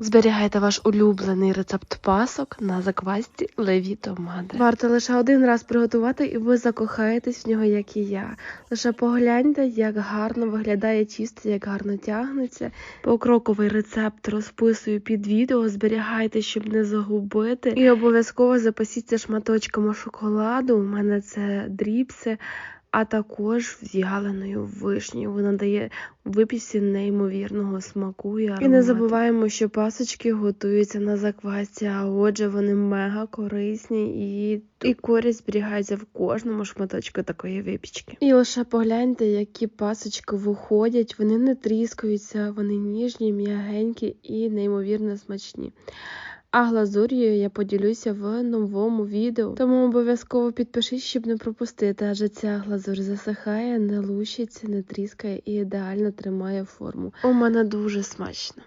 Зберігайте ваш улюблений рецепт пасок на заквасці Левіто Мадре. Варто лише один раз приготувати, і ви закохаєтесь в нього, як і я. Лише погляньте, як гарно виглядає тісто, як гарно тягнеться. Покроковий рецепт розписую під відео. Зберігайте, щоб не загубити. І обов'язково запасіться шматочками шоколаду. У мене це дріпси. А також в'яленою вишнею. Вона дає випічці неймовірного смаку і аромату. І не забуваємо, що пасочки готуються на заквасці, а отже, вони мега корисні і, і користь зберігається в кожному шматочку такої випічки. І лише погляньте, які пасочки виходять, вони не тріскаються, вони ніжні, м'ягенькі і неймовірно смачні. А глазур'ю я поділюся в новому відео, тому обов'язково підпишись, щоб не пропустити, адже ця глазур засихає, не лущиться, не тріскає і ідеально тримає форму. У мене дуже смачно.